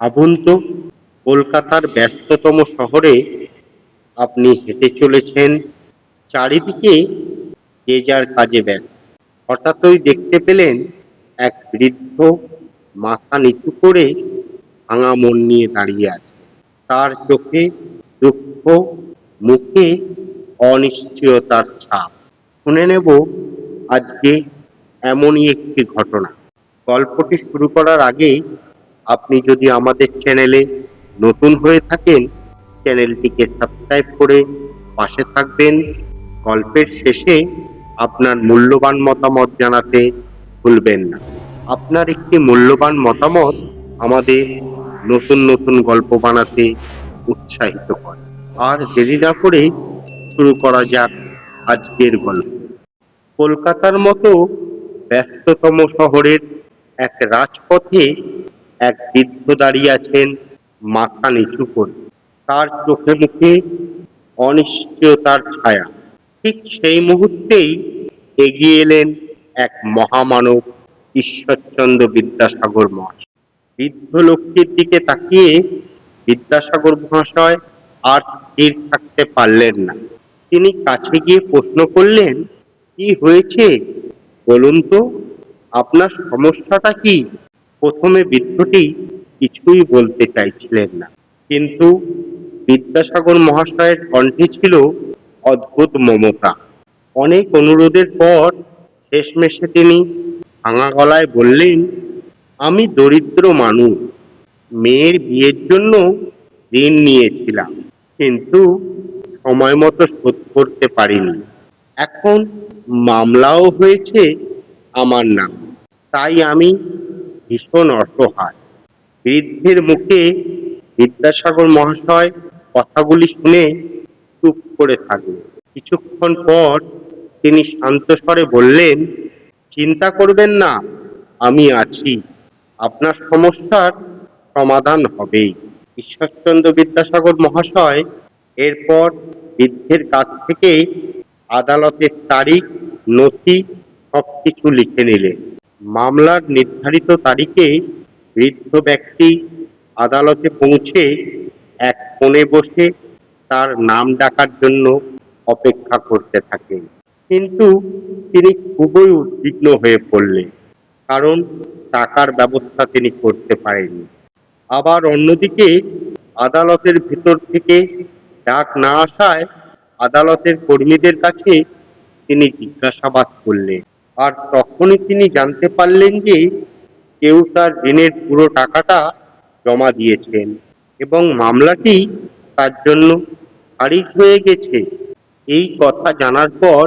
ভাবুন কলকাতার ব্যস্ততম শহরে আপনি হেঁটে চলেছেন, চারিদিকে যে যার কাজে ব্যস্ত। হঠাৎই দেখতে পেলেন এক বৃদ্ধ মাথা নিচু করে ভাঙা মন নিয়ে দাঁড়িয়ে আছে। তার চোখে দুঃখ, মুখে অনিশ্চয়তার ছাপ। শুনে নেব আজকে এমনই একটি ঘটনা। গল্পটি শুরু করার আগে আপনি যদি আমাদের চ্যানেলে নতুন হয়ে থাকেন, চ্যানেলটিকে সাবস্ক্রাইব করে পাশে থাকবেন। গল্পের শেষে আপনার মূল্যবান মতামত জানাতে ভুলবেন না। আপনার একটি মূল্যবান মতামত আমাদের নতুন নতুন গল্প বানাতে উৎসাহিত করে। আর দেরি না করে শুরু করা যাক আজকের গল্প। কলকাতার মতো ব্যস্ততম শহরের এক রাজপথে এক বৃদ্ধ দাঁড়িয়ে আছেন, মাথা নিচু করে। তার চোখে মুখে অনিশ্চয়তার ছায়া। ঠিক সেই মুহূর্তেই এগিয়ে এলেন এক মহামানব ঈশ্বরচন্দ্র বিদ্যাসাগর মহাশয়। বৃদ্ধ লোকটির দিকে তাকিয়ে বিদ্যাসাগর মহাশয় আর স্থির থাকতে পারলেন না। তিনি কাছে গিয়ে প্রশ্ন করলেন, কি হয়েছে? বলুন তো, আপনার সমস্যাটা কি? প্রথমে বৃদ্ধটি কিছুই বলতে চাইছিলেন না। কিন্তু বিদ্যাসাগর মহাশয়ের কণ্ঠে ছিল অদ্ভুত মমতা। অনেক অনুরোধের পর শেষমেশে তিনি ভাঙা গলায় বললেন, আমি দরিদ্র মানুষ। মেয়ের বিয়ের জন্য ঋণ নিয়েছিলাম, কিন্তু সময় মতো শোধ করতে পারিনি। এখন মামলাও হয়েছে আমার নাম। তাই আমি ভীষণ অসহায়। বৃদ্ধের মুখে বিদ্যাসাগর মহাশয় কথাগুলি শুনে চুপ করে থাকলেন। কিছুক্ষণ পর তিনি শান্ত স্বরে বললেন, চিন্তা করবেন না, আমি আছি। আপনার সমস্যার সমাধান হবেই। ঈশ্বরচন্দ্র বিদ্যাসাগর মহাশয় এরপর বৃদ্ধের কাছ থেকে আদালতের তারিখ, নথি সবকিছু লিখে নিলেন। মামলার নির্ধারিত তারিখে বৃদ্ধ ব্যক্তি আদালতে পৌঁছে এক কোণে বসে তার নাম ডাকার জন্য অপেক্ষা করতে থাকেন। কিন্তু তিনি খুবই উদ্বিগ্ন হয়ে পড়লেন, কারণ টাকার ব্যবস্থা তিনি করতে পারেননি। আবার অন্যদিকে আদালতের ভিতর থেকে ডাক না আসায় আদালতের কর্মীদের কাছে তিনি জিজ্ঞাসাবাদ করলেন। আর তখনই তিনি জানতে পারলেন যে কেউ তার ঋণের পুরো টাকাটা জমা দিয়েছেন এবং মামলাটি তার জন্য খারিজ হয়ে গেছে। এই কথা জানার পর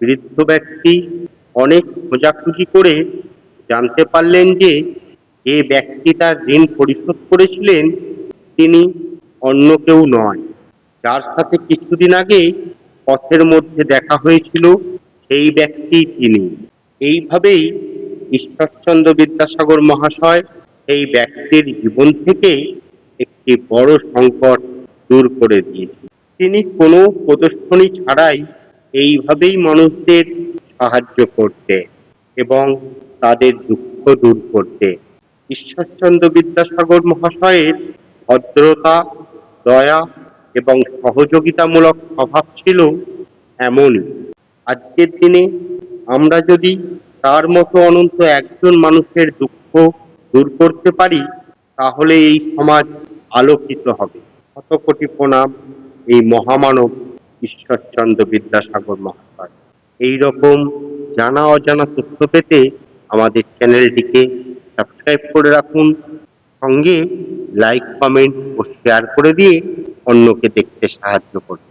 বৃদ্ধ ব্যক্তি অনেক খোঁজাখুঁজি করে জানতে পারলেন যে যে ব্যক্তি তার ঋণ পরিশোধ করেছিলেন তিনি অন্য কেউ নয়। যার সাথে কিছুদিন আগে পথের মধ্যে দেখা হয়েছিল সেই ব্যক্তি তিনি। এইভাবেই ঈশ্বরচন্দ্র বিদ্যাসাগর মহাশয় এই ব্যক্তির জীবন থেকে একটি বড় সংকট দূর করে দিয়েছে তিনি কোনো প্রদর্শনী ছাড়াই এইভাবেই মানুষদের সাহায্য করতে এবং তাদের দুঃখ দূর করতে ঈশ্বরচন্দ্র বিদ্যাসাগর মহাশয়ের ভদ্রতা, দয়া এবং সহযোগিতামূলক স্বভাব ছিল এমনই। আজকের দিনে আমরা যদি তার মতো অনন্ত একজন মানুষের দুঃখ দূর করতে পারি, তাহলে এই সমাজ আলোকিত হবে। শত কোটি প্রণাম এই মহামানব ঈশ্বরচন্দ্র বিদ্যাসাগর মহাশয়। এই রকম জানা অজানা তথ্য পেতে আমাদের চ্যানেলটিকে সাবস্ক্রাইব করে রাখুন। সঙ্গে লাইক, কমেন্ট ও শেয়ার করে দিয়ে অন্যকে দেখতে সাহায্য করুন।